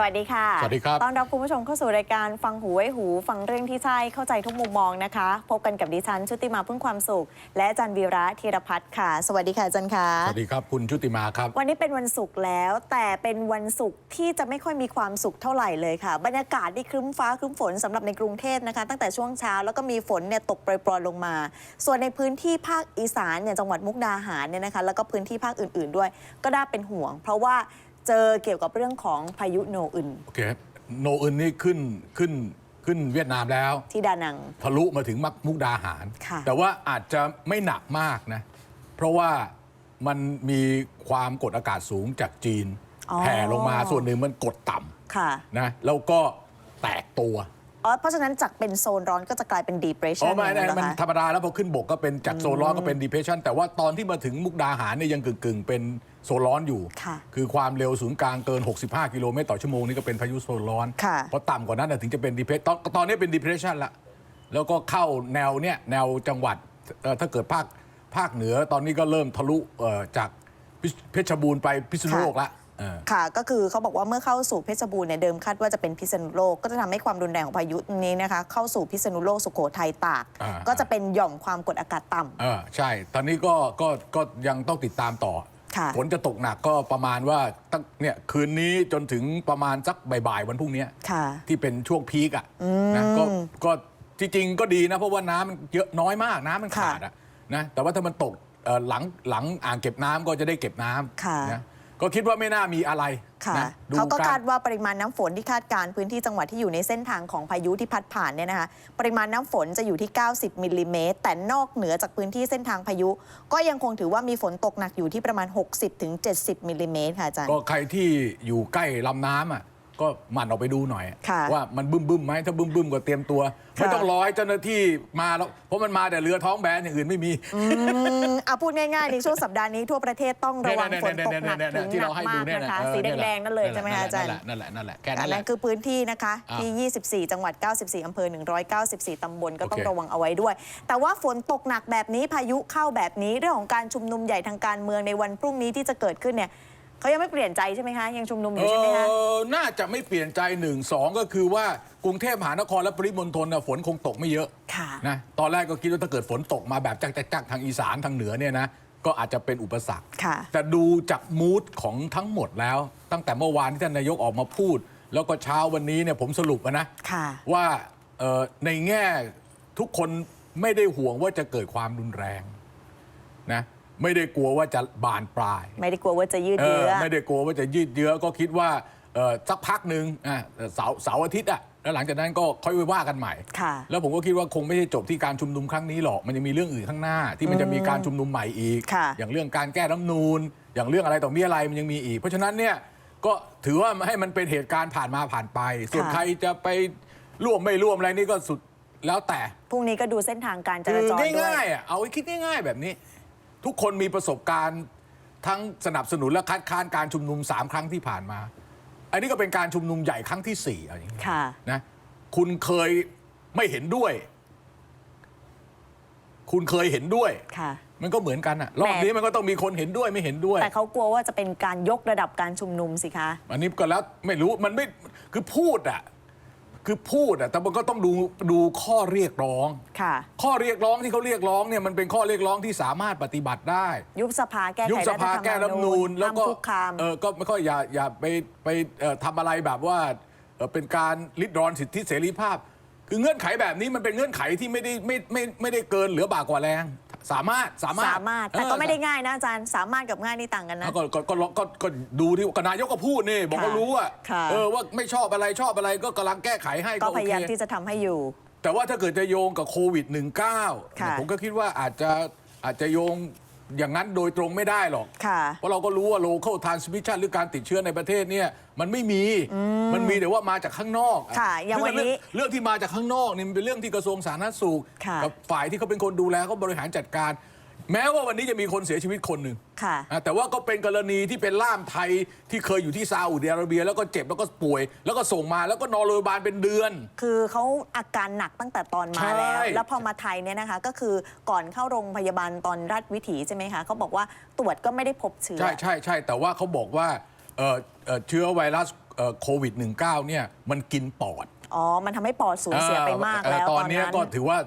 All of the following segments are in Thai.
สวัสดีค่ะ สวัสดีครับ ต้อนรับคุณผู้ชมเข้าสู่รายการฟังหูไว้หู ฟังเรื่องที่ใช่เข้าใจทุกมุมมองนะคะ พบกันกับดิฉันชุติมาพึ่งความสุข และอาจารย์วีระธีรพัฒน์ค่ะ สวัสดีค่ะอาจารย์ค่ะ สวัสดีครับคุณชุติมาครับ วันนี้เป็นวันศุกร์แล้ว แต่เป็นวันศุกร์ที่จะไม่ค่อยมีความสุขเท่าไหร่เลยค่ะ บรรยากาศที่ครึ้มฟ้าครึ้มฝนสำหรับในกรุงเทพนะคะ ตั้งแต่ช่วงเช้าแล้วก็มีฝนเนี่ยตกโปรยๆลงมา ส่วนในพื้นที่ภาคอีสานเนี่ยจังหวัดมุกดาหารเนี่ยนะคะแล้วก็พื้นที่ภาคอื่น ๆด้วย ก็น่าเป็นห่วง เพราะว่า เจอเกี่ยวกับเรื่องของพายุโนอึนโอเคโนอึนนี่ขึ้นขึ้นขึ้นเวียดนามแล้ว ที่ดานัง ทะลุมาถึงมักมุกดาหาร ค่ะ แต่ว่าอาจจะไม่หนักมากนะ เพราะว่ามันมีความกดอากาศสูงจากจีน อ๋อ แผ่ลงมาส่วนหนึ่งมันกดต่ำค่ะนะแล้วก็แตกตัว อ๋อเพราะฉะนั้นจากเป็นโซนร้อนก็จะกลายเป็น อ๋ depression อไม่อย่างไม่นั้นเหรอมันคะ ธรรมดาแล้วพอขึ้นบกก็เป็นจากโซนร้อนก็เป็น depression แต่ว่าตอนที่มาถึงมุกดาหารเนี่ยยังกึ่งกึ่งๆเป็นโซนร้อนอยู่ ค่ะคือความเร็วศูนย์กลางเกิน 65 กิโลเมตรต่อชั่วโมงนี่ก็เป็นพายุโซนร้อน ค่ะพอต่ำกว่านั้นนะถึงจะเป็น depression ตอนตอนนี้เป็น depression ละ แล้วก็เข้าแนวเนี่ยแนวจังหวัดเอ่อถ้าเกิดภาคภาคเหนือตอนนี้ก็เริ่มทะลุเอ่อจากพิเพชรบูรณ์ไปพิษณุโลกละเออ ค่ะก็คือเขาบอกว่าเมื่อเข้าสู่เพชรบูรณ์เนี่ยเดิมคาดว่าจะเป็นพิษณุโลก ก็จะทำให้ความรุนแรงของพายุนี้นะคะเข้าสู่พิษณุโลกสุโขทัยตากอ่าก็จะเป็นหย่อมความกดอากาศต่ำเออใช่ ตอนนี้ก็ก็ก็ยังต้องติดตามต่อค่ะฝนจะตกหนักก็ประมาณว่าตั้งเนี่ยคืนนี้จนถึงประมาณสักบ่ายๆวันพรุ่งนี้ค่ะที่เป็นช่วงพีกอะนะก็ก็จริงๆก็ดีนะเพราะว่าน้ำมันเยอะน้อยมากน้ำมันขาดอะนะแต่ว่าถ้ามันตกเอ่อหลังหลังอ่างเก็บน้ำก็จะได้เก็บน้ค่ะำนะ ก็คิดว่าไม่น่ามีอะไรค่ะนะดูเขาก็รคาดว่าปริมาณน้ำฝนที่คาดการณ์พื้นที่จังหวัดที่อยู่ในเส้นทางของพายุที่พัดผ่านเนี่ยนะคะปริมาณน้ำฝนจะอยู่ที่ 90มิลลิเมตรแต่นอกเหนือจากพื้นที่เส้นทางพายุ ก็ยังคงถือว่ามีฝนตกหนักอยู่ที่ประมาณ 60-70มิลลิเมตรค่ะอาจารย์ ก็ใครที่อยู่ใกล้ลำน้ำอะ ก็หมั่นออกไปดูหน่อย ค่ะว่ามันบึ้มบึ้มๆไหมถ้าบึ้มบึ้มๆก็เตรียมตัวค่ะไม่ต้องรอให้เจ้าหน้าที่มาแล้วเพราะมันมาแต่เรือท้องแบนอย่างอื่นไม่มี อืมเอาพูดง่ายๆ ในช่วงสัปดาห์นี้ทั่วประเทศต้องระวังฝนตกหนักถึงที่หนัเรากให้มาดูกเนี่ยนะคะเออสีเนี่ยหละแดงๆนั่นเลยใช่ไหมคะอาจารย์นั่นแหละนั่นแหละนั่นแหละแค่อันั้นนแหนั้ละ นคือพื้นที่นะคะ อ่าที่ 24 จังหวัด 94 อำเภอ 194 ตำบล ก็ต้องโอเคระวังเอาไว้ด้วย แต่ว่าฝนตกหนักแบบนี้พายุเข้าแบบนี้เรื่องของการชุมนุมใหญ่ทางการเมืองในวันพรุ่งนี้ที่จะเกิดขึ้นเนี่ย เขายังไม่เปลี่ยนใจใช่ไหมคะ ยังชุมนุมอยู่ใช่ไหมคะ เออน่าจะไม่เปลี่ยนใจหนึ่งสองก็คือว่ากรุงเทพมหานครและปริมณฑลน่ะฝนคงตกไม่เยอะค่ะ นะตอนแรกก็คิดว่าถ้าเกิดฝนตกมาแบบจักๆๆทางอีสานทางเหนือเนี่ยนะก็อาจจะเป็นอุปสรรค ค่ะ แต่ดูจากมูดของทั้งหมดแล้ว ตั้งแต่เมื่อวานที่ท่านนายกออกมาพูด แล้วก็เช้าวันนี้เนี่ยผมสรุปอะนะ ค่ะ ว่าเอ่อในแง่ทุกคนไม่ได้ห่วงว่าจะเกิดความรุนแรงนะ ไม่ได้กลัวว่าจะบานปลายไม่ได้กลัวว่าจะยืดเอเยื้ออไม่ได้กลัวว่าจะยืดเยื้อก็คิดว่าเอ่อสักพักหนึ่งอะเสาร์เสาร์อาทิตย์อะแล้วหลังจากนั้นก็ค่อยไปว่ากันใหม่ค่ะแล้วผมก็คิดว่าคงไม่ใช่จบที่การชุมนุมครั้งนี้หรอก มันจะมีเรื่องอื่นข้างหน้า ที่มันจะมีการชุมนุมใหม่อีกค่ะอย่างเรื่องการแก้รัฐธรรมนูน อย่างเรื่องอะไรต่อมีอะไรมันยังมีอีก เพราะฉะนั้นเนี่ยก็ถือว่าให้มันเป็นเหตุการณ์ผ่านมาผ่านไป ส่วนค่ะใครจะไปร่วมไม่ร่วมอะไรนี่ก็สุดแล้วแต่ พรุ่งนี้ก็ดูเส้นทางการจคืราอจรด้วยง่ายๆอะเอาให้คิดง่ายๆแบบนี้ ทุกคนมีประสบการณ์ทั้งสนับสนุนและคัดค้านการชุมนุมสามครั้งที่ผ่านมา อันนี้ก็เป็นการชุมนุมใหญ่ครั้งที่สี่อะไรอย่างเงี้ยค่ะ นะคุณเคยไม่เห็นด้วย คุณเคยเห็นด้วย ค่ะ มันก็เหมือนกันอะรอบแหมนี้มันก็ต้องมีคนเห็นด้วยไม่เห็นด้วย แต่เขากลัวว่าจะเป็นการยกระดับการชุมนุมสิคะ อันนี้ก็แล้วไม่รู้มันไม่คือพูดอะ คือพูดอะแต่มันก็ต้องดูดูข้อเรียกร้อง ค่ะ ข้อเรียกร้องที่เขาเรียกร้องเนี่ยมันเป็นข้อเรียกร้องที่สามารถปฏิบัติได้ ยุบสภาแก้ยุบไขสรัฐธรภารมแก้รัฐธรรมนูญแล้วก็ห้ามคุกคาม เออก็ไม่ค่อยอย่าอย่าไปไปเอ่อทำอะไรแบบว่าเอ่อเป็นการลิดรอนสิทธิเสรีภาพ คือเงื่อนไขแบบนี้มันเป็นเงื่อนไขที่ไม่ได้ไม่ไม่ไม่ได้เกินเหลือบากกว่าแรง สามารถสามารถสามารถ แต่เออก็ไม่ได้ง่ายนะอาจารย์ สามารถกับง่ายนี่ต่างกันนะเอาก็ก็ก็ก็ก็ก็ดูที่ก็นายกก็พูดนี่บอกว่าค่ะรู้อะค่ะเออว่าไม่ชอบอะไรชอบอะไรก็กำลังแก้ไขให้ก็ก็โอพยาเคยามที่จะทำให้อยู่ แต่ว่าถ้าเกิดจะโยงกับโควิด -19 ค่ะผมก็คิดว่าอาจจะอาจจะโยง อย่างนั้นโดยตรงไม่ได้หรอก ค่ะเพราะเราก็รู้ว่า local transmission หรือการติดเชื้อในประเทศเนี่ยมันไม่มี มันมีแต่ว่ามาจากข้างนอกค่ะอย่างวันนี้ซึ่เรื่องเรื่องที่มาจากข้างนอกนี่มันเป็นเรื่องที่กระทรวงสาธารณสุข ค่ะ กับฝ่ายที่เขาเป็นคนดูแลเขาบริหารจัดการ แม้ว่าวันนี้จะมีคนเสียชีวิตคนหนึ่งค่ะอะแต่ว่าก็เป็นกรณีที่เป็นล่ามไทยที่เคยอยู่ที่ซาอุดิอาระเบีย แล้วก็เจ็บแล้วก็ป่วย แล้วก็ส่งมาแล้วก็นอนโรงพยาบาลเป็นเดือน คือเขาอาการหนักตั้งแต่ตอนมาแล้ว ใช่ แล้วพอมาไทยเนี่ยนะคะ ก็คือก่อนเข้าโรงพยาบาลตอนรัฐวิถีใช่ไหมคะเขาบอกว่าตรวจก็ไม่ได้พบเชื้อ ใช่ใช่ใช่แต่ว่าเขาบอกว่าเอ่อเอ่อเชื้อไวรัสเอ่อโควิด -19 เนี่ยมันกินปอดอ๋อ มันทำให้ปอดสูญเสียไปมากเอ่อแล้วตตออนนเนี้ยนั้นก็ถือว่า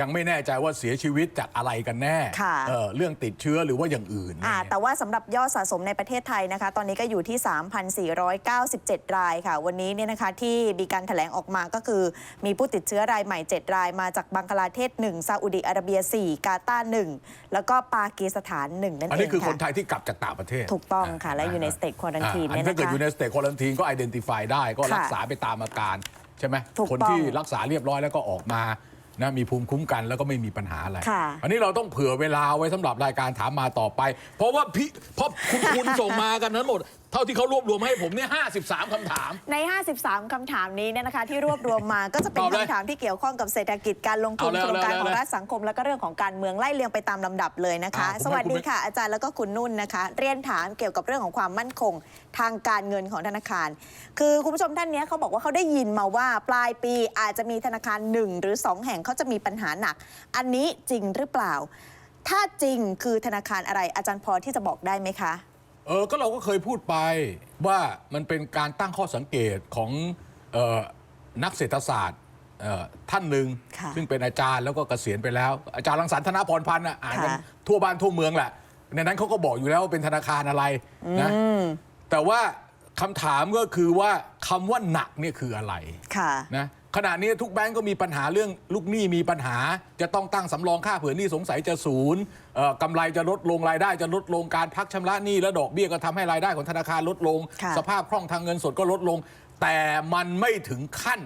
ยังไม่แน่ใจว่าเสียชีวิตจากอะไรกันแน่ค่ะ เอ่อเรื่องติดเชื้อหรือว่าอย่างอื่นอ่าเนี่ย แต่ว่าสำหรับยอดสะสมในประเทศไทยนะคะ ตอนนี้ก็อยู่ที่ 3,497 รายค่ะ วันนี้เนี่ยนะคะที่มีการแถลงออกมาก็คือ มีผู้ติดเชื้อรายใหม่ 7 รายมาจากบังคลาเทศ 1 ซาอุดิอาระเบีย 4 กาตาร์1แล้วก็ปากีสถาน 1 นั่นอันเอนี้งคือคนค่ะไทยที่กลับจากต่างประเทศถูกต้องค่ะและอยู่ใน state quarantine อ่าอันเนี่ยถ้านะเกิดคะ อยู่ในสเต t ควอนตีนก็ identify ได้ก็ค่ะรักษาไปตามอาการ ใช่ไหมถูกคนต้องที่รักษาเรียบร้อยแล้วก็ออกมา นะมีภูมิคุ้มกันแล้วก็ไม่มีปัญหาอะไร ค่ะอันนี้เราต้องเผื่อเวลาไว้สำหรับรายการถามมาต่อไป เพราะว่าพี่เพราะคุณคุณส่งมากันนั้นหมด เท่าที่เขารวบรวมมาให้ผมเนี่ย53คำถาม ใน 53 คำถามนี้เนี่ยนะคะที่รวบรวมมาก็จะเป็นตอบเลยคำถามที่เกี่ยวข้องกับเศรษฐกิจการลงทุนเอาเลยโครงการเอาเลยของรัฐสังคม แล้วก็เรื่องของการเมืองไล่เรียงไปตามลำดับเลยนะคะ อ่าผมให้สวัสคุณดีไม่ค่ะ อาจารย์แล้วก็คุณนุ่นนะคะ เรียนถามเกี่ยวกับเรื่องของความมั่นคงทางการเงินของธนาคาร คือคุณผู้ชมท่านเนี้ยเขาบอกว่าเขาได้ยินมาว่าปลายปีอาจจะมีธนาคารหนึ่งหรือสองแห่งเขาจะมีปัญหาหนัก อันนี้จริงหรือเปล่า ถ้าจริงคือธนาคารอะไรอาจารย์พอที่จะบอกได้ไหมคะ เออก็เราก็เคยพูดไปว่ามันเป็นการตั้งข้อสังเกตของเออนักเศรษฐศาสตร์เอ่อท่านหนึ่งค่ะ ซึ่งเป็นอาจารย์แล้วก็เกษียณไปแล้ว อาจารย์รังสรรค์ธนพรพันธ์น่ะอ่านกันค่ะ ทั่วบ้านทั่วเมืองแหละในนั้นเขาก็บอกอยู่แล้วว่าเป็นธนาคารอะไรนะแต่ว่าคำถามก็คือว่าคำว่าหนักเนี่ยคืออะไร ค่ะ นะ ขณะนี้ทุกแบงก์ก็มีปัญหาเรื่องลูกหนี้มีปัญหา จะต้องตั้งสำรองค่าเผื่อหนี้สงสัยจะศูนย์เอ่อกำไรจะลดลงรายได้จะลดลงการพักชำระหนี้และดอกเบี้ยก็ทำให้รายได้ของธนาคารลดลง ค่ะ สภาพคล่องทางเงินสดก็ลดลง แต่มันไม่ถึงขั้น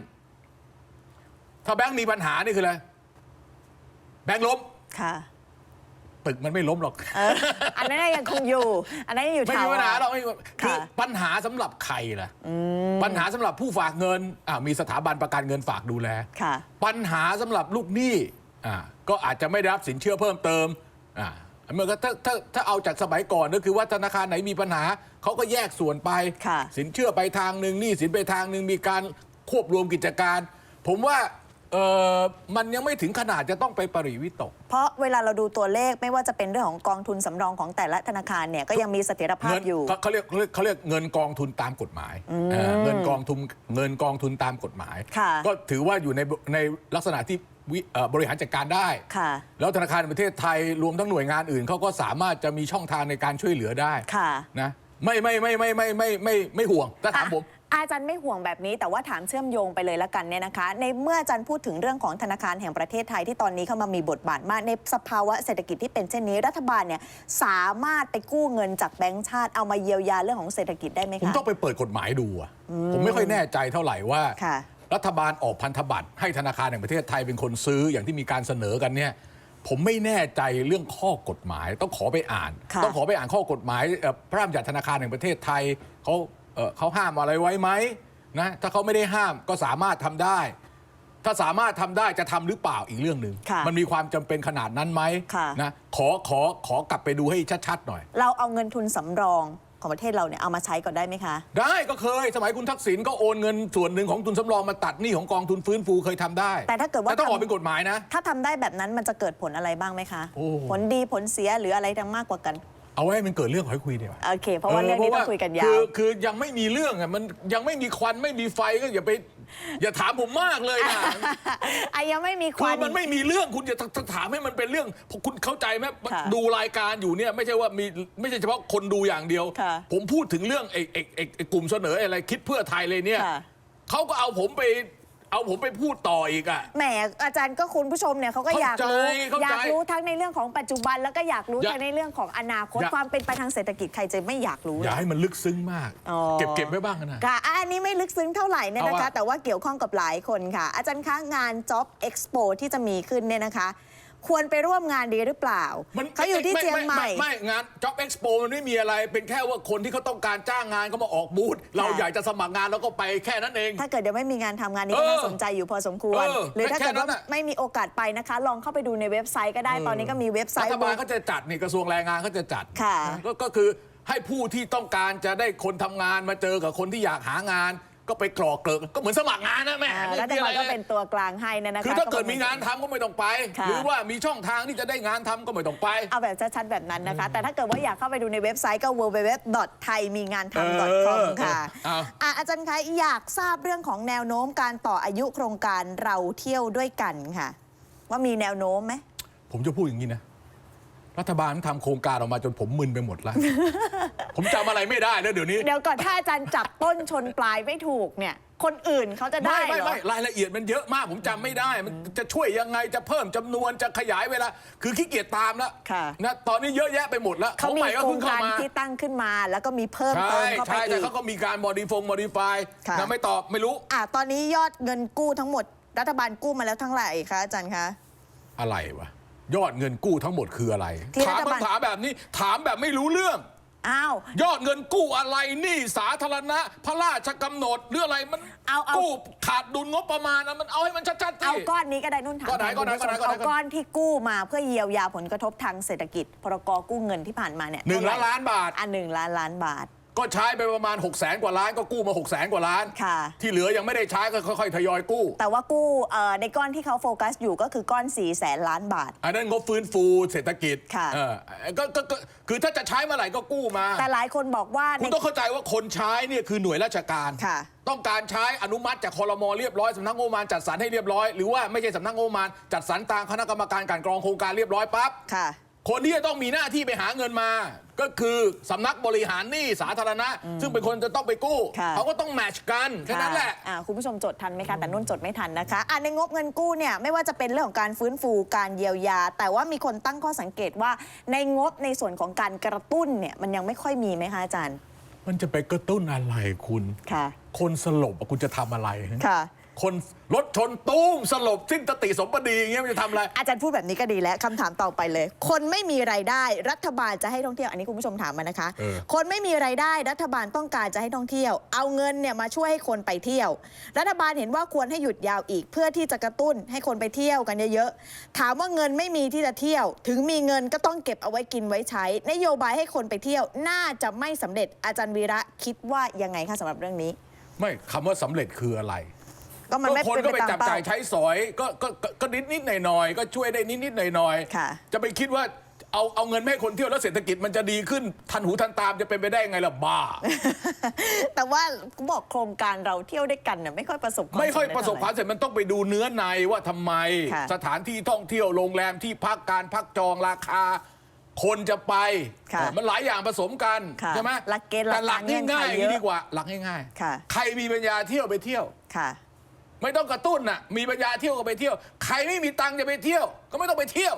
ถ้าแบงก์มีปัญหานี่คืออะไรแบงก์ล้ม ค่ะ ตึกมันไม่ล้มหรอกเอออันนั้นยังคงอยู่ อันนั้นยังอยู่ไม่ถามีวปัญหารหรอกไม่มีคือค่ะ ปัญหาสำหรับใครล่ะปัญหาสำหรับผู้ฝากเงินอะมีสถาบันประกันเงินฝากดูแล ค่ะ ปัญหาสำหรับลูกหนี้อ่าก็อาจจะไม่ได้รับสินเชื่อเพิ่มเติมอ่าเมื่อก็ถ้าถ้าถ้าเอาจากสมัยก่อนก็คือว่าธนาคารไหนมีปัญหาเขาก็แยกส่วนไป ค่ะ สินเชื่อไปทางหนึ่งหนี้สินไปทางหนึ่งมีการควบรวมกิจการ ผมว่า เออมันยังไม่ถึงขนาดจะต้องไปปริวิตก เพราะเวลาเราดูตัวเลขไม่ว่าจะเป็นเรื่องของกองทุนสำรองของแต่ละธนาคารเนี่ยก็ยังมีเสถียรภาพเงินอยู่ เขาเขาเรียกเขาเรียกเขาเรียกเงินกองทุนตามกฎหมายเออเงินกองทุนเงินกองทุนตามกฎหมาย ค่ะ ก็ถือว่าอยู่ในในลักษณะที่วิเอ่อบริหารจัดการได้ ค่ะ แล้วธนาคารแห่งประเทศไทยรวมทั้งหน่วยงานอื่นเขาก็สามารถจะมีช่องทางในการช่วยเหลือได้ค่ะ นะไม่ไม่ไม่ไม่ไม่ไม่ไม่ไม่ห่วงถ้าถามผม อะอาจารย์ไม่ห่วงแบบนี้ แต่ว่าถามเชื่อมโยงไปเลยละกันเนี่ยนะคะ ในเมื่ออาจารย์พูดถึงเรื่องของธนาคารแห่งประเทศไทยที่ตอนนี้เข้ามามีบทบาทมากในสภาวะเศรษฐกิจที่เป็นเช่นนี้รัฐบาลเนี่ยสามารถไปกู้เงินจากแบงก์ชาติเอามาเยียวยาเรื่องของเศรษฐกิจได้ไหมผมคะต้องไปเปิดกฎหมายดูอะผมไม่ค่อยแน่ใจเท่าไหร่ว่าค่ะรัฐบาลออกพันธบัตรให้ธนาคารแห่งประเทศไทยเป็นคนซื้ออย่างที่มีการเสนอกันเนี่ยผมไม่แน่ใจเรื่องข้อกฎหมาย ต้องขอไปอ่านค่ะต้องขอไปอ่านข้อกฎหมายเอ่อพระราชบัญญัติธนาคารแห่งประเทศไทยเขา เอ่อเขาห้ามอะไรไว้ไหมนะถ้าเขาไม่ได้ห้ามก็สามารถทำได้ ถ้าสามารถทำได้จะทำหรือเปล่าอีกเรื่องหนึ่งค่ะมันมีความจำเป็นขนาดนั้นไหมค่ะ นะขอขอขอกลับไปดูให้ชัดๆหน่อย เราเอาเงินทุนสำรองของประเทศเราเนี่ยเอามาใช้ก่อนได้ไหมคะ ได้ก็เคย สมัยคุณทักษิณก็โอนเงินส่วนหนึ่งของทุนสำรองมาตัดหนี้ของกองทุนฟื้นฟูเคยทำได้แต่ถ้าเกิดว่าแต่ต้องออกทำ เป็นกฎหมายนะ ถ้าทำได้แบบนั้นมันจะเกิดผลอะไรบ้างไหมคะ โอ้ ผลดีผลเสียหรืออะไรทั้งมากกว่ากัน เอาไว้ให้มันเกิดเรื่องค่อยคุยดีกว่าโอเค เพราะว่าเรื่องนี้ต้องคุยกันยาคืวอคือยังไม่มีเรื่องอะมันยังไม่มีควันไม่มีไฟก็อย่าไป อย่าถามผมมากเลยนะอะยังไม่มีคคืวัอนมันไม่มีเรื่องคุณจะถามให้มันเป็นเรื่องคุณเข้าใจไหมค่ะดูรายการอยู่เนี่ยไม่ใช่ว่ามีไม่ใช่เฉพาะคนดูอย่างเดียวค่ะผมพูดถึงเรื่องไอ้ไอ้ไอ้ไอ้กลุ่มเสนออะไรคิดเพื่อไทยเลยเนี่ยค่ะเขาก็เอาผมไป เอาผมไปพูดต่ออีกอะ แหมอาจารย์ก็คุณผู้ชมเนี่ยเขาก็อยากรู้เข้าใจอยากรู้ทั้งในเรื่องของปัจจุบัน แล้วก็อยากรู้อย่าทั้งในเรื่องของอนาคตอย่า ความเป็นไปทางเศรษฐกิจใครจะไม่อยากรู้อย่าล่ะให้มันลึกซึ้งมาก อ๋อ เก็บเก็บไว้บ้างนะ ค่ะอะอันนี้ไม่ลึกซึ้งเท่าไหร่เนี่ยนะเอาคะ ว่า แต่ว่าเกี่ยวข้องกับหลายคนค่ะ อาจารย์คะงาน Job Expo ที่จะมีขึ้นเนี่ยนะคะ ควรไปร่วมงานดีหรือเปล่ามันเขาอยู่ที่ไเชียงใหม่ไไม่งาน Job Expo มันไม่มีอะไร เป็นแค่ว่าคนที่เขาต้องการจ้างงานก็มาออกบูธเราอยากจะสมัครงานเราก็ไปแค่นั้นเอง ถ้าเกิดเดี๋ยวไม่มีงานทำงานนี้เอก็อน่าสนใจอยู่พอสมควรเออหรือถ้าเกิดแค่นั้ว่านน่ะไม่มีโอกาสไปนะคะ ลองเข้าไปดูในเว็บไซต์ก็ได้ตอนนี้ก็มีเว็บไซรัต์ฐบาลก็จะจัดนี่กระทรวงแรงงานก็จะจัดค่ะนะก็ก็คือให้ผู้ที่ต้องการจะได้คนทำงานมาเจอกับคนที่อยากหางาน ก็ไปกรอกเกลิกก็เหมือนสมัครงานนะแม่อ่าไม่รัฐมีอะไรบาลก็เป็นตัวกลางให้เนยนะคะคือถ้าเกิดมีงานทำก็ไม่ต้องไป ค่ะ หรือว่ามีช่องทางที่จะได้งานทำก็ไม่ต้องไป เอาแบบชัดๆ แบบนั้นนะคะ แต่ถ้าเกิดว่าอยากเข้าไปดูในเว็บไซต์ก็ www.thaimingantam เอ com อค่ะเอาอะอาจารย์คะอยากทราบเรื่องของแนวโน้มการต่ออายุโครงการเราเที่ยวด้วยกันค่ะ ว่ามีแนวโน้มไหม ผมจะพูดอย่างนี้นะ รัฐบาลทำโครงการออกมาจนผมมึนไปหมดแล้ว ผมจำอะไรไม่ได้แล้วเดี๋ยวนี้ เดี๋ยวก่อนถ้าอาจารย์จับต้นชนปลายไม่ถูกเนี่ย คนอื่นเขาจะได้ไม่ไม่เหรอ ไม่รายละเอียดมันเยอะมากผมจำไม่ได้ มันจะช่วยยังไงจะเพิ่มจำนวนจะขยายเวลา คือขี้เกียจตามแล้วค่ะ นะตอนนี้เยอะแยะไปหมดแล้วเขาของมีใหม่ก็โครเพิ่งงเข้าการมา ที่ตั้งขึ้นมา แล้วก็มีเพิ่มใช่เติมเข้าไปใช่อีแต่ก เขาก็มีการมอดิฟงมอดิฟายค่ะ นะไม่ตอบไม่รู้อะตอนนี้ยอดเงินกู้ทั้งหมด รัฐบาลกู้มาแล้วทั้งไหร่คะอาจารย์คะ อะไรวะ ยอดเงินกู้ทั้งหมดคืออะไร ที่ถามรัฐบาล คำถามแบบนี้ ถามแบบไม่รู้เรื่อง อ้าว ยอดเงินกู้อะไรหนี่สาธารณะ พระราชกำหนดหรืออะไรมันเอาเอากู้ขาดดุลงบประมาณนะมันเอาให้มันชัดๆสิ เอาก้อนนี้ก็ได้นุ่นถามก้อนไหนแทคุณผู้ชมก้อนไหนก้อนไหน เอาก้อนที่กู้มาเพื่อเยียวยาผลกระทบทางเศรษฐกิจ พรกกู้เงินที่ผ่านมาเนี่ยหนึ่งเท่ล้านไหร่ล้านบาทอะหนึ่งล้านล้านบาท ก็ใช้ไปประมาณ 6 0แสนกว่าล้านก็กู้มา 6 0แสนกว่าล้าน ค่ะ ที่เหลือยังไม่ได้ใช้ก็ค่อยๆทยอยกู้ แต่ว่ากู้เอ่อในก้อนที่เขาโฟกัสอยู่ก็คือก้อน4ี่แสนล้านบาท อันนั้นงบฟื้นฟูเศรษฐกิจค่ะ เออก็ก็ก็คือถ้าจะใช้เมื่อไหร่ก็กู้มา แต่หลายคนบอกว่าคุณในต้องเข้าใจว่าคนใช้เนี่ยคือหน่วยราชการ ค่ะ ต้องการใช้อนุมัติจากคอรมอเรียบร้อยสำนักงบประมาณจัดสรรให้เรียบร้อย หรือว่าไม่ใช่สำนักงบประมาณจัดสรรตามคณะกรรมการกลันกรองโครงการเรียบร้อยปั๊บ ค่ะ คนที่จะต้องมีหน้าที่ไปหาเงินมา ก็คือสำนักบริหารหนี้สาธารณะ ซึ่งเป็นคนจะต้องไปกู้ ค่ะ เขาก็ต้องแมทชกันแค่นั้นแหละ อ่าคุณผู้ชมจดทันไหมคะ แต่นุ่นจดไม่ทันนะคะอ่าในงบเงินกู้เนี่ยไม่ว่าจะเป็นเรื่องของการฟื้นฟูการเยียวยา แต่ว่ามีคนตั้งข้อสังเกตว่า ในงบในส่วนของการกระตุ้นเนี่ยมันยังไม่ค่อยมีไหมคะอาจารย์มันจะไปกระตุ้นอะไรคุณ ค่ะ คนสลบอะคุณจะทำอะไรฮะ ค่ะ คนรถชนตุ้มสลบสิ้นสติสมบดีอย่างเงี้ยมันจะทำอะไร อาจารย์พูดแบบนี้ก็ดีแล้วคำถามต่อไปเลย คนไม่มีไรายได้รัฐบาลจะให้ท่องเที่ยวอันนี้คุณผู้ชมถามมานะคะ เออ คนไม่มีไรายได้รัฐบาลต้องการจะให้ท่องเที่ยว เอาเงินเนี่ยมาช่วยให้คนไปเที่ยว รัฐบาลเห็นว่าควรให้หยุดยาวอีก เพื่อที่จะกระตุ้นให้คนไปเที่ยวกันเยอะๆถามว่าเงินไม่มีที่จะเที่ยว ถึงมีเงินก็ต้องเก็บเอาไว้กินไว้ใช้ นโยบายให้คนไปเที่ยวน่าจะไม่สำเร็จอาจารย์วีระคิดว่ายังไงคะสำหรับเรื่องนี้ ไม่คำว่าสำเร็จคืออะไร ก็มันไม่ก็คนเป็นก็ไปไปตามจับเป้าจ่ายใช้สอยก็ก็ก็ก็นิดนิดหน่อยหน่อยๆก็ช่วยได้นิดนิดหน่อยหน่อยๆค่ะ จะไปคิดว่าเอาเอาเงินไม่ให้คนเที่ยวแล้วเศรษฐกิจมันจะดีขึ้นทันหูทันตามจะเป็นไปได้ไงล่ะบ้า แต่ว่าบอกโครงการเราเที่ยวด้วยกันเนี่ยไม่ค่อยประสบความไม่ค่อยสำเจประสบความเท่าไหสำเร็จมันต้องไปดูเนื้อในว่าทำไม ค่ะ สถานที่ท่องเที่ยวโรงแรมที่พักการพักจองราคา คนจะไปค่ะเออมันหลายอย่างผสมกันค่ะใช่ไหมหลักเกณฑ์หลักแต่หลักการเงื่อนไขง่ายๆอย่างเยนี้อะดีกว่าหลักง่ายๆค่ะ ใครมีปัญญาเที่ยวไปเที่ยว ค่ะ ไม่ต้องกระตุ้นน่ะมีปัญญาเที่ยวก็ไปเที่ยว ใครไม่มีตังค์จะไปเที่ยว ก็ไม่ต้องไปเที่ยว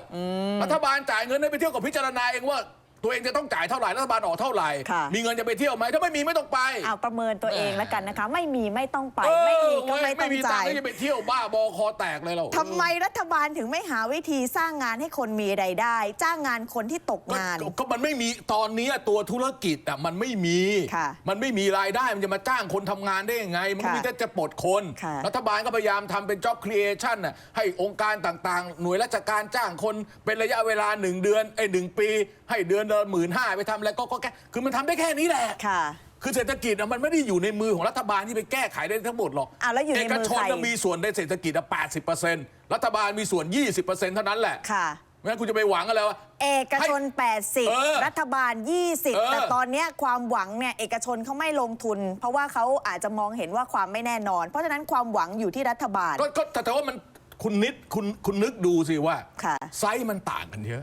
รัฐบาลจ่ายเงินให้ไปเที่ยวก็พิจารณาเองว่า ตัวเองจะต้องจ่ายเท่าไหร่รัฐบาลออกเท่าไหร่ ค่ะ มีเงินจะไปเที่ยวไหมถ้าไม่มีไม่ต้องไปเอาประเมินตัวเองแล้วกันนะคะ ไม่มีไม่ต้องไป เออไม่มีก็เว้ยไม่ต้ไม่องมีตังจ่ายค์ก็จะไปเที่ยวบ้าบอคอแตกเลยเรา ทำไมรัฐบาลถึงไม่หาวิธีสร้างงานให้คนมีรายได้ จ้างงานคนที่ตกก็งาน ก็ก็มันไม่มีตอนนี้ตัวธุรกิจอะมันไม่มี ค่ะมันไม่มีรายได้มันจะมาจ้างคนทำงานได้ยังไง มันก็ค่ะมีแต่จะปลดคน ค่ะรัฐบาลก็พยายามทำเป็น job creation น่ะให้องค์การต่างๆ หน่วยราชการจ้างคนเป็นระยะเวลาหนึ่งเดือนไอ้ยหนึ่งปี ให้เดือนละหมื่นห้าไปทำอะไรก็ก็แค่คือมันทำได้แค่นี้แหละ ค่ะ คือเศรษฐกิจอะมันไม่ได้อยู่ในมือของรัฐบาลที่ไปแก้ไขได้ทั้งหมดหรอกอะแล้วอยู่ในเอกมือชนใครจะมีส่วนในเศรษฐกิจอะ80%รัฐบาลมีส่วน 20%เท่านั้นแหละ ค่ะ ไม่งั้นคุณจะไปหวังอะไรวะ เอกชน เออ80 รัฐบาล เออ20 แต่ตอนเนี้ยความหวังเนี่ยเอกชนเขาไม่ลงทุน เพราะว่าเขาอาจจะมองเห็นว่าความไม่แน่นอน เพราะฉะนั้นความหวังอยู่ที่รัฐบาล ก็ก็แต่แต่ว่ามัน คุณนิดคุณคุณนึกดูสิว่าค่ะไซส์มันต่างกันเยอะ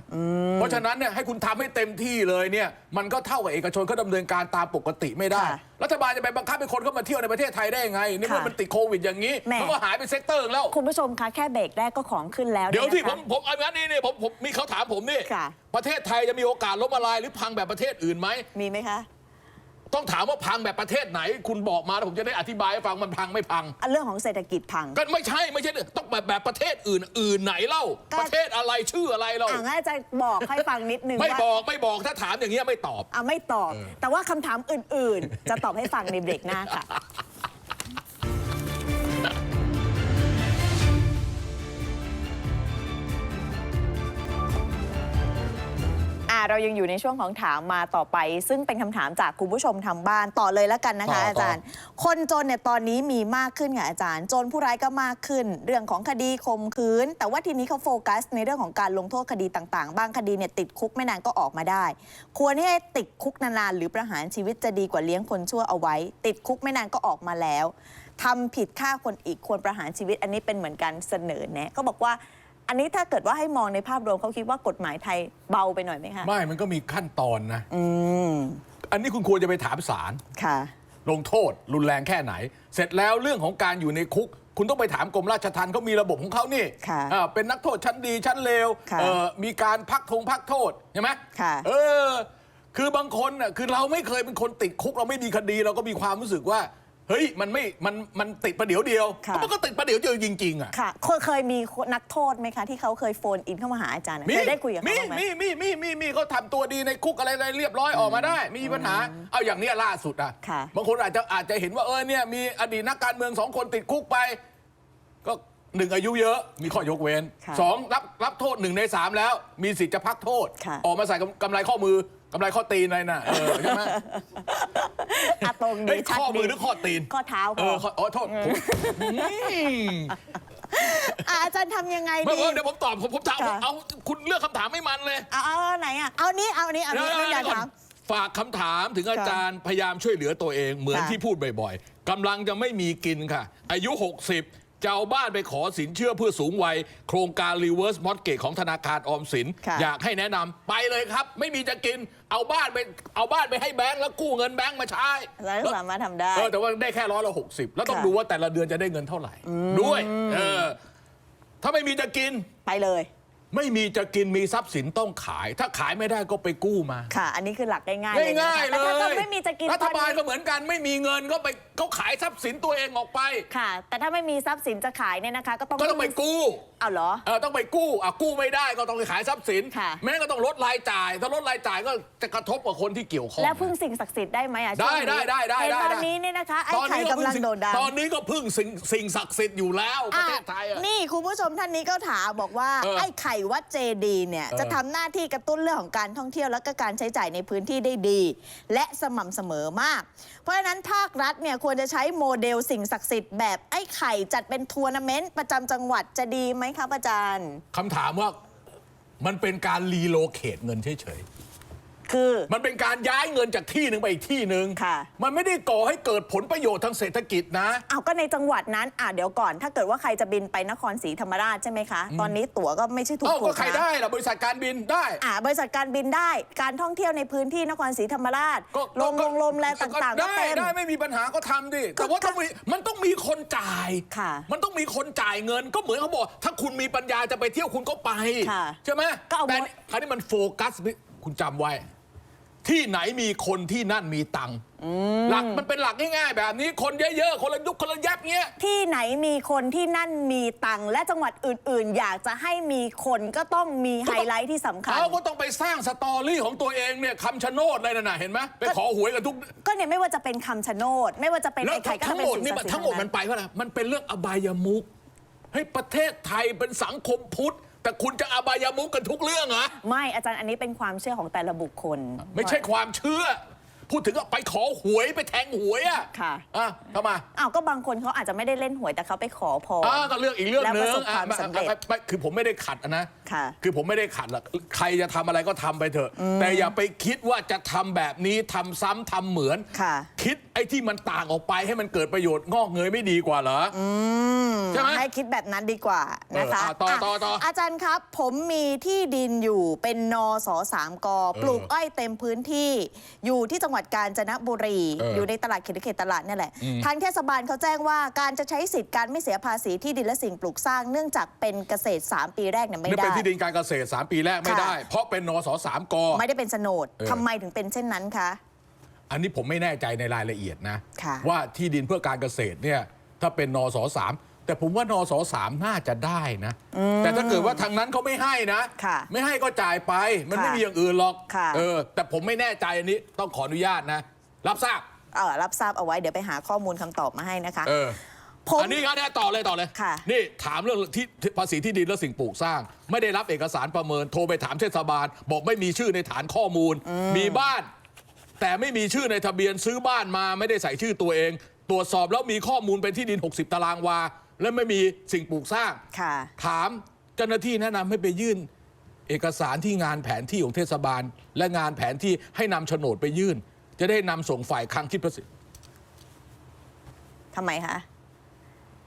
เพราะฉะนั้นเนี่ยให้คุณทำให้เต็มที่เลยเนี่ยมันก็เท่ากับเอกชนเขาดำเนินการตามปกติไม่ได้ ค่ะรัฐบาลจะไปบังคับให้คนเข้ามาเที่ยวในประเทศไทยได้ยังไงนี่เมื่อค่ะมันติดโควิดอย่างนี้แหม่มันก็หายไปเซกเตอร์แล้ว คุณผู้ชมคะแค่เบรกแรกก็ของขึ้นแล้วเดี๋ยวที่นะผคะมผมเอางั้นนี่นี่ผมผมมีเขาถามผมนี่ค่ะ ประเทศไทยจะมีโอกาสล้มละลายหรือพังแบบประเทศอื่นไหม มีไหมคะ ต้องถามว่าพังแบบประเทศไหน คุณบอกมาแล้วผมจะได้อธิบายให้ฟังมันพังไม่พังอะเรื่องของเศรษฐกิจพัง ก็ไม่ใช่ไม่ใช่ต้องแบบแบบประเทศอื่นอื่นไหนเล่า ก็ ประเทศอะไรชื่ออะไรเล่าอ่างั้นอาจารย์บอกให้ฟังนิดนึงไม่ว่าบอกไม่บอกถ้าถามอย่างเงี้ยไม่ตอบ อะไม่ตอบเออแต่ว่าคำถามอื่นๆ จะตอบให้ฟังในเบรกหน้าค่ะ อ่าเรายังอยู่ในช่วงของถามมาต่อไป ซึ่งเป็นคำถามจากคุณผู้ชมทางบ้านต่อเลยแล้วกันนะคะ ต่อต่ออ อาจารย์ คนจนเนี่ยตอนนี้มีมากขึ้นค่ะอาจารย์โจรผู้ร้ายก็มากขึ้น เรื่องของคดีข่มขืน แต่ว่าทีนี้เขาโฟกัส ในเรื่องของการลงโทษคดีต่างๆ บางคดีเนี่ยติดคุกไม่นานก็ออกมาได้ ควรให้ติดคุกนานๆหรือประหารชีวิตจะดีกว่าเลี้ยงคนชั่วเอาไว้ ติดคุกไม่นานก็ออกมาแล้วทำผิดฆ่าคนอีกควรประหารชีวิตอันนี้เป็นเหมือนการเสนอแนะก็บอกว่า อันนี้ถ้าเกิดว่าให้มองในภาพรวมเขาคิดว่ากฎหมายไทยเบาไปหน่อยไหมคะไม่มันก็มีขั้นตอนนะ อืมอันนี้คุณควรจะไปถามศาลค่ะ ลงโทษรุนแรงแค่ไหน เสร็จแล้วเรื่องของการอยู่ในคุก คุณต้องไปถามกรมราชทัณฑ์เขามีระบบของเขานี่ค่ะอ่าเป็นนักโทษชั้นดีชั้นเลวค่ะเอ่อมีการพักทงพักโทษใช่ไหมค่ะ เออ คือบางคนน่ะคือเราไม่เคยเป็นคนติดคุกเราไม่มีคดี เราก็มีความรู้สึกว่า เฮ้ยมันไม่มันมันติดประเดี๋ยวเดียวค่ะ มันก็ติดประเดี๋ยวเดียวจริงๆอะค่ะเคยเคยมีนักโทษไหมคะที่เขาเคยโฟนอินเข้ามาหาอาจารย์อะเคยได้คุยกับเขามีบ้างไหม มีมีมีมีมีเขาทำตัวดีในคุกอะไรอะไรเรียบร้อยออกมาได้ไม่มีปัญหาเอาอย่างเนี้ยล่าสุดอะค่ะ บางคนอาจจะอาจจะเห็นว่าเออเนี่ยมีอดีตนักการเมืองสองคนติดคุกไป ก็หนึ่งอายุเยอะมีข้อยกเว้นค่ะสองรับรับโทษหนึ่งในสามแล้ว มีสิทธิ์จะพักโทษ ค่ะ ออกมาใส่กำกำไรข้อมือ กำไรข้อตีนอะไรน่ะเออใช่ไหมอะตรงเฮ้ดียชัดข้อมือดีหรือข้อตีน ข้อเท้าพเอออข้ออ๋อโทษผมอืมอะอาจารย์ทำยังไงไม่ดีเออเดี๋ยวผมตอบผมผมถามค่ะ เอาคุณเลือกคำถามไม่มันเลยเอาเอาเอาไหนอะเอานี้เอานี้เอานี้ไม่อยากถาม ฝากคำถามถึงอาจารย์พยายามช่วยเหลือตัวเองเหมือนค่ะ ที่พูดบ่อยๆกำลังจะไม่มีกินค่ะ อายุ 60 จะเอาบ้านไปขอสินเชื่อเพื่อสูงวัย โครงการ reverse mortgage ของธนาคารออมสิน ค่ะ อยากให้แนะนำไปเลยครับ ไม่มีจะกิน เอาบ้านไปเอาบ้านไปให้แบงก์แล้วกู้เงินแบงก์มาใช้แล้วสามารถทำได้ เออแต่ว่าได้แค่ร้อยละหกสิบแล้วต้องค่ะ ดูว่าแต่ละเดือนจะได้เงินเท่าไหร่ ด้วยเออถ้าไม่มีจะกินไปเลย ไม่มีจะกินมีทรัพย์สินต้องขาย ถ้าขายไม่ได้ก็ไปกู้มา ค่ะ อันนี้คือหลักง่ายๆเลยง่ายนะคะๆเลแต่ถ้ายก็ไม่มีจะกินรัฐบาลตอนก็นี้เหมือนกันไม่มีเงินก็ไปเขาขายทรัพย์สินตัวเองออกไป ค่ะ แต่ถ้าไม่มีทรัพย์สินจะขายเนี่ยนะคะ ก็ต้องก็ต้องไปกู้เอาเหรอเออต้องไปกู้อะกู้ไม่ได้ก็ต้องไปขายทรัพย์สิน ค่ะ แม้ก็ต้องลดรายจ่าย ถ้าลดรายจ่ายก็จะกระทบกับคนที่เกี่ยวข้อง แล้วพึ่งสิ่งศักดิ์สิทธิ์ได้ไหมอะได้ช่วงนี้ได้ได้ได้เห็นได้ตอนได้ นี้เนี่ยนะคะไอ้ตอนไข่นี้กำลังพึ่โดดดัง ตอนนี้ก็พึ่งสิ่งสิ่งศักดิ์สิทธิ์อยู่แล้วประเทศไทยอะ นี่ คุณผู้ชมท่านนี้ก็ถามบอกว่า เออไอ้ไข่วัดเจดีย์เนี่ยเออจะทำหน้าที่กระตุ้นเรื่องของการท่องเที่ยวและก็การใช้จ่ายในพื้นที่ได้ดี และสม่ำเสมอมาก เพราะฉะนั้นภาครัฐเนี่ยควรจะใช้โมเดลสิ่งศักดิ์สิทธิ์แบบไอ้ไข่จัดเป็นทัวร์นาเมนต์ประจำจังหวัดจะดีไหมครับอาจารย์ คำถามว่ามันเป็นการรีโลเคทเงินเฉย คือๆมันเป็นการย้ายเงินจากที่หนึ่งไปอีกที่หนึ่งค่ะ มันไม่ได้ก่อให้เกิดผลประโยชน์ทางเศรษฐกิจนะ เอาก็ในจังหวัดนั้นอะเดี๋ยวก่อน ถ้าเกิดว่าใครจะบินไปนครศรีธรรมราชใช่ไหมคะ ตอนนี้ตั๋วก็ไม่ใช่ถูกเอ้าถูก็กใครนะ ได้ล่ะบริษัทการบินได้ อ่าบริษัทการบินได้การท่องเที่ยวในพื้นที่นครศรีธรรมราชก็โรงก็โรงโรงแรมต่างๆก็ได้เต็ม ได้ไม่มีปัญหาก็ทำดิ ก็แต่ว่าต้องมีมันต้องมีคนจ่าย ค่ะ มันต้องมีคนจ่ายเงินก็เหมือนเขาบอก ถ้าคุณมีปัญญาจะไปเที่ยวคุณก็ไป ค่ะใช่ไหมก็เอาแต่หมด คราวนี้มันโฟกัสคุณจำไว้ ที่ไหนมีคนที่นั่นมีตังค์หลักมันเป็นหลักง่ายๆ แบบนี้คนเยอะๆ คนละยุคคนละยับเงี้ย ที่ไหนมีคนที่นั่นมีตังค์และจังหวัดอื่นๆ อยากจะให้มีคนก็ต้องมีไฮไลท์ที่สำคัญ เขาก็ต้องไปสร้างสตอรี่ของตัวเองเนี่ยคำชะโนดอะไรนั่นน่ะเห็นไหมไปขอหวยกันทุก ก็เนี่ยไม่ว่าจะเป็นคำชะโนด ไม่ว่าจะเป็นแล้วไอ้ไข่ก็ทั้งเป็นหมดสิ่งนี่ศักดิ์สิทธิ์ทั้งหมดมันทั้ไปว่าอะไรมันเป็นเรื่องอบายมุกให้ยประเทศไทยเป็นสังคมพุทธ แต่คุณจะอบายมุกกันทุกเรื่องเหรอ ไม่อาจารย์อันนี้เป็นความเชื่อของแต่ละบุคคล ไม่ใช่ความเชื่อ พูดถึงว่าไปขอหวยไปแทงหวยอะค่ะ อะทำไมอ้าวก็บางคนเขาอาจจะไม่ได้เล่นหวยแต่เขาไปขอพรอ่าก็เรื่องอีกเรื่องหแล้วนึประงสบความอะสำเร็จ ไม่ไม่คือผมไม่ได้ขัดนะค่ะคือผมไม่ได้ขัดหรอกใครจะทำอะไรก็ทำไปเถอะ แต่อย่าไปคิดว่าจะทำแบบนี้ทำซ้ำทำเหมือน ค่ะ คิดไอ้ที่มันต่างออกไปให้มันเกิดประโยชน์งอกเงยไม่ดีกว่าเหรออใช่ไหม ให้คิดแบบนั้นดีกว่านะคะเอออะต่อต่อต่ออ่อาจารย์ครับ ผมมีที่ดินอยู่เป็นนสสามกปลูกอ้อยเต็มพื้นที่ อยู่ที่จังหวัดกาญจนบุรี เออออยู่ในตลาดเขตเขตตลาดนี่แหละอืมทางเทศบาลเขาแจ้งว่าการจะใช้สิทธิ์การไม่เสียภาษีที่ดินและสิ่งปลูกสร้างเนื่องจากเป็นเกษตร 3 ปีแรกเนี่ยไม่นี่ได้ เป็นที่ดินการเกษตร 3 ปีแรกไม่ค่ะได้ เพราะเป็นนสสามกไม่ได้เป็นโฉนดเออทำไมถึงเป็นเช่นนั้นคะ อันนี้ผมไม่แน่ใจในรายละเอียดนะ ค่ะว่าที่ดินเพื่อการเกษตรเนี่ยถ้าเป็นนสสามแต่ผมว่านสสามน่าจะได้นะ แต่ถ้าเกิดว่าทางนั้นเขาไม่ให้นะ ค่ะไม่ให้ก็จ่ายไปมันไม่ค่ะมีอย่างอื่นหรอกค่ะ เออแต่ผมไม่แน่ใจอันนี้ต้องขออนุญาตนะ รับทราบ เออรับทราบเอาไว้เดี๋ยวไปหาข้อมูลคำตอบมาให้นะคะ เออ ผมอันนี้งั้นเนี่ยต่อเลยต่อเลย ค่ะ นี่ถามเรื่องที่ภาษีที่ดินและสิ่งปลูกสร้าง ไม่ได้รับเอกสารประเมินโทรไปถามเทศบาล บอกไม่มีชื่อในฐานข้อมูล มีบ้าน แต่ไม่มีชื่อในทะเบียนซื้อบ้านมาไม่ได้ใส่ชื่อตัวเอง ตรวจสอบแล้วมีข้อมูลเป็นที่ดิน 60 ตารางวา และไม่มีสิ่งปลูกสร้าง ค่ะ ถามเจ้าหน้าที่แนะนำให้ไปยื่น เอกสารที่งานแผนที่ของเทศบาล และงานแผนที่ให้นำโฉนดไปยื่น จะได้นำส่งฝ่ายคลังคิดภาษี ทำไมคะ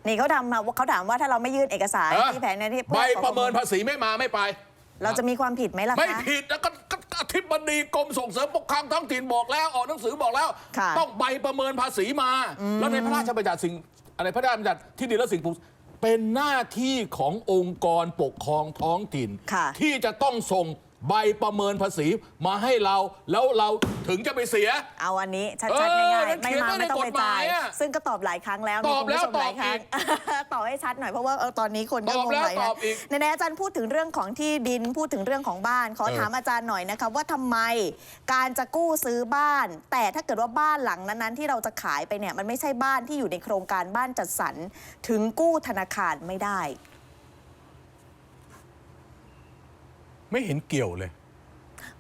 นี่เขาทำมาเขาถามว่าถ้าเราไม่ยื่นเอกสารเออ ที่แผนในที่ใบประเมินภาษีไม่มาไม่ไป เราจะมีความผิดไหมล่ะไม่คะ ผิดแล้วก็ก็ก็อธิบดีกรมส่งเสริมปกครองท้องถิ่นบอกแล้วออกหนังสือบอกแล้ว ค่ะ ต้องใบประเมินภาษีมา แล้วในพระราชบัญญัติสิ่งอะไรพระราชบัญญัติที่ดินและสิ่งปลูกเป็นหน้าที่ขององค์กรปกครองท้องถิ่น ค่ะ ที่จะต้องส่ง ใบประเมินภาษีมาให้เราแล้วเราถึงจะไปเสีย เอาอันนี้ชัดเออๆง่ายมันๆไม่เขียนมาไว้ในไม่ต้องไปกฎหมาจ่ายยอะซึ่งก็ตอบหลายครั้งแล้วตอบมีคุณผู้ชมแล้วหลายครั้งตอบอีกตอบให้ชัดหน่อยเพราะว่าเออตอนนี้คนก็ตอบงงแล้วหลายครั้ตอบอีกในในอาจารย์พูดถึงเรื่องของที่ดินพูดถึงเรื่องของบ้าน ขอเออถามอาจารย์หน่อยนะคะว่าทำไมการจะกู้ซื้อบ้าน แต่ถ้าเกิดว่าบ้านหลังนั้นๆ ที่เราจะขายไปเนี่ยมันไม่ใช่บ้านที่อยู่ในโครงการบ้านจัดสรรถึงกู้ธนาคารไม่ได้ ไม่เห็นเกี่ยวเลย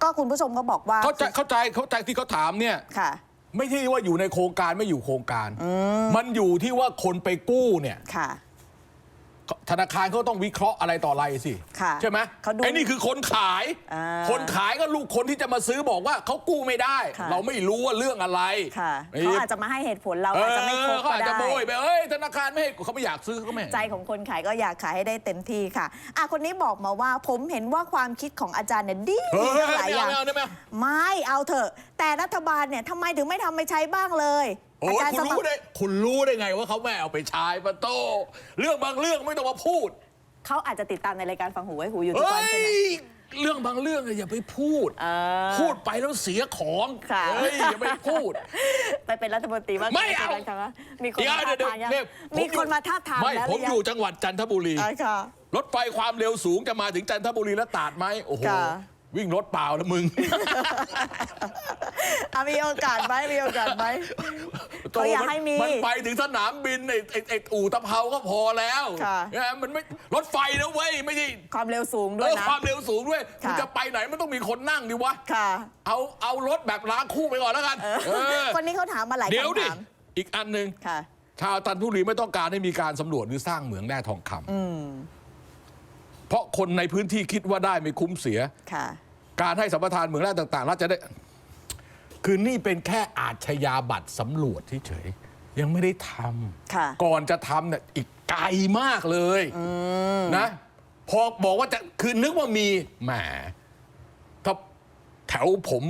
ก็คุณผู้ชมก็บอกว่าเข้าใจเข้าใจเข้าใจที่เขาถามเนี่ยค่ะ ไม่ใช่ว่าอยู่ในโครงการไม่อยู่โครงการ มันอยู่ที่ว่าคนไปกู้เนี่ยค่ะ ธนาคารเขาต้องวิเคราะห์อะไรต่ออะไรสิ ค่ะใช่ไหมเขาดูไอ้นี่คือคนขาย อ่าคนขายก็ลูกคนที่จะมาซื้อบอกว่าเขากู้ไม่ได้ ค่ะ เราไม่รู้ว่าเรื่องอะไรค่ะไอ้เขาอาจจะมาให้เหตุผลเราเออาจอจะไม่ครบเขาก็อาจจะได้ โบยไปเอ้ยธนาคารไม่ให้เขาไม่อยากซื้อเขาไม่ให้ ใจของคนขายก็อยากขายให้ได้เต็มที่ค่ะอะคนนี้บอกมาว่าผมเห็นว่าความคิดของอาจารย์เนี่ยดีเฮ้ยดีตั้งหลายไม่อเอาย่างไม่เอาได้ไหมไม่เอาเถอะ แต่รัฐบาลเนี่ยทำไมถึงไม่ทำไปใช้บ้างเลย โอ้ยจารย์คุณสมัรู้ครได้คุณรู้ได้ไงว่าเขาไม่เอาไปใช้ปะโต เรื่องบางเรื่องไม่ต้องมาพูดเขาอาจจะติดตามในรายการฟังหูไว้หูอยู่ทุกเฮ้วันใช่ไหมยเรื่องบางเรื่องเนี่ยอย่าไปพูดเออพูดไปแล้วเสียของค่ะเฮ้ยอย่าไปพูด ไปเป็นรัฐมนตรีบ้างไม่เอาใช่หคะมีคนเดี๋ยวมาท้าเดี๋ยวทายยังเนี่ยผมีอยู่คนมาท้าบทามไม่แล้วผมหรือยู่จังหวัดจันทบุรีอะค่ะรถไฟความเร็วสูงจะมาถึงจันทบุรีแล้วตาดไหมโอ้โหค่ะ วิ่งรถเปล่าแล้วมึง อะมีโอกาสไหมมีโอกาสไหม เขาอยากให้มีมันไปถึงสนามบินไอ้ไอ้ไอ้อู่ตะเภาก็พอแล้วค่ะ นะมันไม่รถไฟนะเว้ย ไม่ใช่ความเร็วสูงด้เอวยอนะ ความเร็วสูงด้วยค่ะ คุณจะไปไหนมันต้องมีคนนั่งดิวะ ค่ะ เอาเอารถแบบล้างคู่ไปก่อนแล้วกันเออคนนี้เขาถามมาหลายเดี๋ยวคำดิ ถามอีกอันหนึ่งค่ะ ชาวจันทบุรีไม่ต้องการให้มีการสำรวจหรือสร้างเหมืองแร่ทองคำอืมเพราะคนในพื้นที่คิดว่าได้ไม่คุ้มเสีย ค่ะ การให้สัมปทานเหมืองแร่ต่างๆรัฐจะได้ คือนี่เป็นแค่อาชญาบัตรสำรวจเฉยๆยังไม่ได้ทค่ะำก่อนจะทำเนี่ยอีกไกลมากเลยนะ พอบอกว่าจะคือนึกว่ามีแหมถ้าแถวผม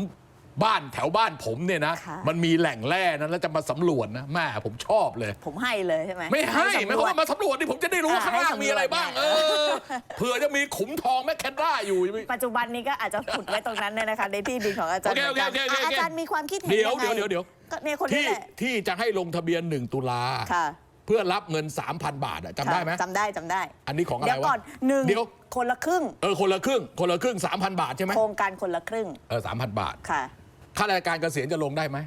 บ้านแถวบ้านผมเนี่ยนะ ค่ะ มันมีแหล่งแร่นะแล้วจะมาสำรวจนะแม่ผมชอบเลย ผมให้เลยใช่ไหมไม่ให้สำไม่รเขาวจว่ามาสำรวจนี่ผมจะได้รู้ว่าอ่าข้างล่างให้สำรวจมีอะไรบ้างไงเออ เผื่อจะมีขุมทองแมคแคนด้าอยู่ ปัจจุบันนี้ก็อาจจะขุดไว้ตรงนั้นเนี่ยนะคะ ในที่ดินของอาจารย์โอเคโอเคหมืนกันโอเคโอเคอะอาจารย์มีความคิดเห็นเดี๋ยวงไงเดี๋ยวเดี๋ยวก็เนี่ยคนนี้ที่แหละที่จะให้ลงทะเบียน 1 ตุลา ค่ะเพื่อรับเงิน 3,000 บาทอะจำได้ไหมจำได้จำได้ อันนี้ของอะไรเดี๋ยวก่อนวะหนึ่งเดี๋ยวคนละครึ่ง เออคนละครึ่งคนละครึ่ง3,000 บาทใช่ไหมโครงการคนละครึ่งเออสามพันบาท ค่ะ ข้าราชการเกษียณจะลงได้ไหม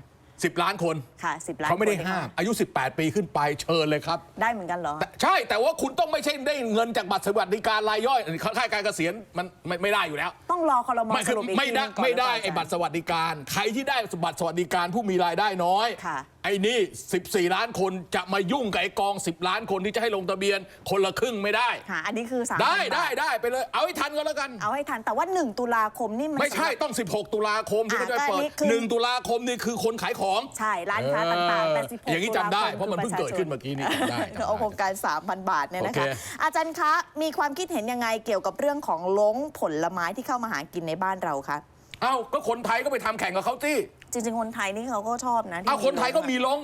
10ล้านคนค่ะสิบล้านเขาไม่ได้คนห้ามอายุ 18 ปีขึ้นไปเชิญเลยครับ ได้เหมือนกันเหรอแต่ใช่แต่ว่าคุณต้องไม่ใช่ได้เงินจากบัตรสวัสดิการรายย่อยข้าราชการเกษียณมันไม่ไม่ได้อยู่แล้ว ต้องรอคอรมอไม่สคือรุปอีกไม่ทีได้นึงก่อนไม่ได้หรือเปล่าไอ้บัตราจาย์สวัสดิการ ใครที่ได้บัตรสวัสดิการผู้มีรายได้น้อยค่ะไอ้นี่ 14 ล้านคนจะมายุ่งกับไอ้กอง 10 ล้านคนที่จะให้ลงทะเบียนคนละครึ่งไม่ได้ ค่ะ อันนี้คือสามได้พันบาทได้ได้ไปเลย เอาให้ทันก็แล้วกัน เอาให้ทันแต่ว่า 1 ตุลาคมนี่มัน ไม่ใช่สำหรับต้อง 16 ตุลาคมที่เขาจะอะก็เปิอันนี้ดคือ หนึ่งตุลาคมนี่คือคนขายของ ใช่ ร้านค้าต่างๆแต่16อย่างนี้จำได้ตุลคเพราะมันเพิ่งเกิดขึ้นเมื่อกี้นี่จำได้จำได้ เอาโครงการ 3,000 บาทเนี่ยนะคะ โอเค อาจารย์คะ มีความคิดเห็นยังไงเกี่ยวกับเรื่องของล้งผลไม้ที่เข้ามาหากินในบ้านเราคะ เอ้าก็คนไทยก็ไปทำแข่งกับเขาสิ จริงๆ คนไทยนี่เขาก็ชอบนะที่เอาคนไทยก็ล้อะมีลง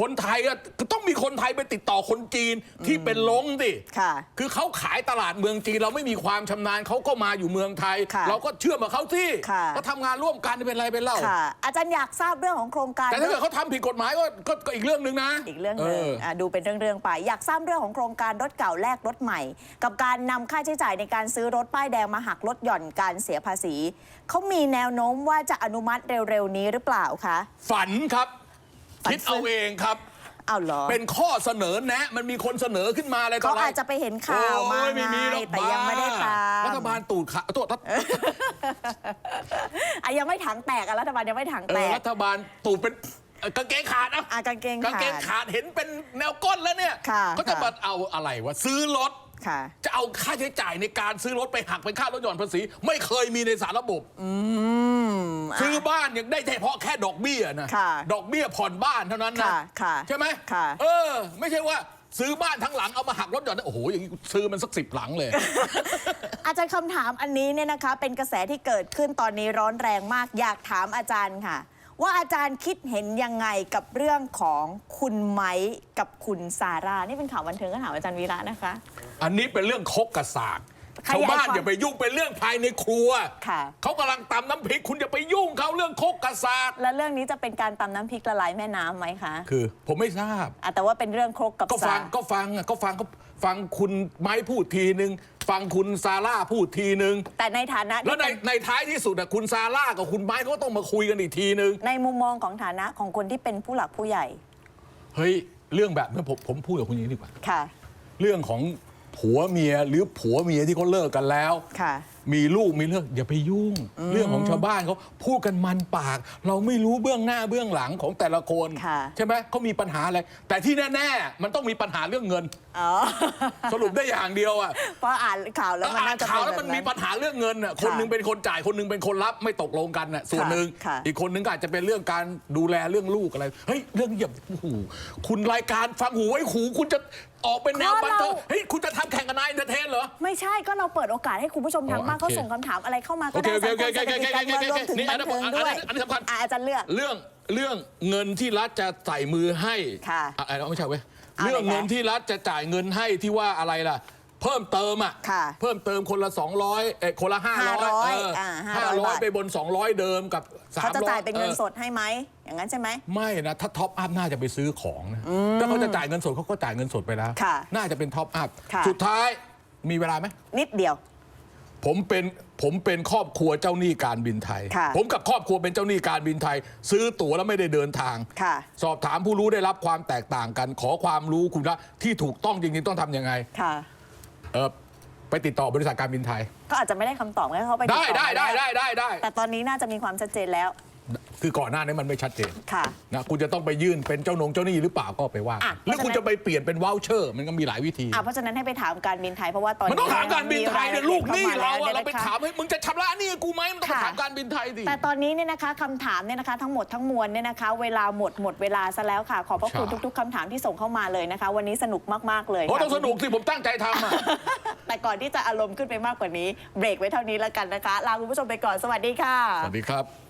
คนไทยก็ต้องมีคนไทยไปติดต่อคนจีนที่เป็นลงดิค่ะคือเขาขายตลาดเมืองจีน เราไม่มีความชำนาญเขาก็มาอยู่เมืองไทยค่ะเราก็เชื่อมกับเขาที่ค่ะก็ทำงานร่วมกันเป็นไรเป็นเล่าค่ะอาจารย์อยากทราบเรื่องของโครงการ แต่ถ้าเกิดเขาทำผิดกฎหมายก็ก็ก็อีกเรื่องหนึ่งนะ อีกเรื่องหนึ่งะดูเป็นเรื่องๆไป อยากทราบเรื่องของโครงการรถเก่าแลกรถใหม่ กับการนำค่าใช้จ่ายในการซื้อรถป้ายแดงมาหักลดหย่อนการเสียภาษีเขามีแนวโน้มว่าจะอนุมัติเร็วๆนี้หรือเปล่าคะฝันครับฝัน คิดเอาเองครับอ้าวเหรอ เป็นข้อเสนอแนะ มันมีคนเสนอขึ้นมาอะไรต่อเขาอะไรอาจจะไปเห็นข่าวมาโอ้ยไม่มีหรอกไงแต่ยังไม่ได้ตาม รัฐบาลตูดขาตัวรัฐอะยังไม่ถังแตกอะรัฐบาลยังไม่ถังเอแตอก รัฐบาลตูดเป็นเอ่อกางเกงขาดนะอะกางเกงกางเกงขาดขาดเห็นเป็นแนวก้นแล้วเนี่ยค่ะเขาจะค่ะ มาเอาอะไรวะซื้อรถค่ะ จะเอาค่าใช้จ่ายในการซื้อรถไปหักเป็นค่ารถหย่อนภาษี ไม่เคยมีในสารระบบอืมซื้อบ้านยังได้เฉพาะแค่ดอกเบี้ยนะค่ะดอกเบี้ยผ่อนบ้านเท่านั้นนะค่ะค่ะใช่ไหมค่ะเออ ไม่ใช่ว่าซื้อบ้านทั้งหลังเอามาหักรถหย่อนโอ้โหอย่างนี้ซื้อมันสักสิบหลังเลย อาจารย์คำถามอันนี้เนี่ยนะคะ เป็นกระแสที่เกิดขึ้นตอนนี้ร้อนแรงมากอยากถามอาจารย์ค่ะ ว่าอาจารย์คิดเห็นยังไงกับเรื่องของคุณไม้กับคุณซาร่านี่เป็นข่าวบันเทิงก็ถามอาจารย์วีระนะคะ อันนี้เป็นเรื่องคกกระสากขยายชาวบ้านความอย่าไปยุ่งเป็นเรื่องภายในครัวค่ะ เขากำลังตำน้ำพริกคุณอย่าไปยุ่งเขาเรื่องคกกระสากแล้วเรื่องนี้จะเป็นการตำน้ำพริกละลายแม่น้ำไหมคะคือผมไม่ทราบ อะแต่ว่าเป็นเรื่องครกกับก็ฟัสางก็ฟังอะก็ฟังก็ฟังคุณไม้พูดทีนึง ฟังคุณซาร่าพูดทีนึง แต่ในฐานะแล้วที่ในเป็นในท้ายที่สุดอะคุณซาร่ากับคุณไม้เขาก็ต้องมาคุยกันอีกทีนึง ในมุมมองของฐานะของคนที่เป็นผู้หลักผู้ใหญ่ เฮ้ย เรื่องแบบนี้ผมผมพูดกับคุณอย่างนี้ดีกว่า ค่ะ เรื่องของผัวเมียหรือผัวเมียที่เขาเลิกกันแล้ว ค่ะ มีลูกมีเรื่องอย่าไปยุ่ง เรื่องของชาวบ้านเขาพูดกันมันปาก เราไม่รู้เบื้องหน้าเบื้องหลังของแต่ละคน ค่ะ ใช่ไหมเขามีปัญหาอะไร แต่ที่แน่ ๆ มันต้องมีปัญหาเรื่องเงินอ๋อสรุปได้อย่างเดียวอะเพราะอ่านข่าวแล้วมันอ่าน่านจะข่าเป็วนแล้วแบมันบมีนั้น ปัญหาเรื่องเงินอะคนหนึงเป็นคนจ่ายคนหนึงเป็นคนรับไม่ตกลงกันน่ะส่วนหนึ่งค่ะ อีกคนหนึงก็อาจจะเป็นเรื่องการดูแลเรื่องลูกอะไรเฮ้ยเรื่องอย่าโอ้โหคุณรายการฟังหูไว้หูคุณจะออกเป็นแนวบันเทิงเฮ้ยคุณจะทำแข่งกับนายอินเตอร์เทนเหรอ ไม่ใช่ก็เราเปิดโอกาสให้คุณผู้ชมทางบ้านอ๋อเขาโอเคส่งคำถามอะไรเข้ามาโอก็เคได้โอเคสังคมโอเคเศรษฐกิจการเมืองรวมถึงนี่อับันนนั้นเทิงอันนั้นด้วยอันนั้นสำคัญ อะอาจารย์เลือก เรื่องเรื่องเงินที่รัฐจะใส่มือให้ค่ะ อะไม่ใช่เว้ย เอาเรื่องไหนคะเงินที่รัฐจะจ่ายเงินให้ที่ว่าอะไรล่ะ เพิ่มเติมอะ ค่ะเพิ่มเติมคนละ 200เอ้ยคนละ 500 500เอออ่าห้า500ร้อยบาทไปบน 200 เดิมกับ300เขาจะจ่ายเป็นเงินออสดให้ไหม อย่างนั้นใช่ไหม ไม่นะถ้าท็อปอัพน่าจะไปซื้อของนะถ้าเขาจะจ่ายเงินสดเขาก็จ่ายเงินสดไปแล้ว ค่ะน่าจะเป็นท็อปอัพค่ะ สุดท้ายมีเวลาไหม นิดเดียว ผมเป็นผมเป็นครอบครัวเจ้าหนี้การบินไทย ค่ะผมกับครอบครัวเป็นเจ้าหนี้การบินไทย ซื้อตั๋วแล้วไม่ได้เดินทาง ค่ะ สอบถามผู้รู้ได้รับความแตกต่างกัน ขอความรู้คุณละที่ถูกต้องจริงๆต้องทำยังไงค่ะ เออไปติดต่อบริษัทการบินไทย ก็อาจจะไม่ได้คำตอบงั้นเขาไปติได้ต่อได้ได้แล้วได้ได้ได้ แต่ตอนนี้น่าจะมีความชัดเจนแล้ว คือก่อนหน้านี้มันไม่ชัดเจนค่ะนะคุณจะต้องไปยื่นเป็นเจ้านงเจ้าหนี้หรือเปล่าก็ไปว่าอะหรือคุณเพราะฉะนั้น จะไปเปลี่ยนเป็นวอลเชอร์มันก็มีหลายวิธี อะเพราะฉะนั้นให้ไปถามการบินไทยเพราะว่าตอนมันนี้ต้องถามการบินไทยเนี่ยลูกหนี้เราอะมียละเราไปอียดข้ถามให้มึงจะชำระหนี้กูไหมมันต้องไปค่ะถามการบินไทยดิ แต่ตอนนี้เนี่ยนะคะคำถามเนี่ยนะคะทั้งหมดทั้งมวลเนี่ยนะคะ เวลาหมดหมดเวลาซะแล้วค่ะ ขอบพระคุณใช่ ทุก ๆคำถามที่ส่งเข้ามาเลยนะคะ วันนี้สนุกมากๆเลยโอ้ค่ะต้องสนุกสิผมตั้งใจทำอะ แต่ก่อนที่จะอารมณ์ขึ้นไปมากกว่านี้ เบรกไว้เท่านี้แล้วกันนะคะลาคุณผู้ชมไปก่อนสวัสดีค่ะ สวัสดีครับ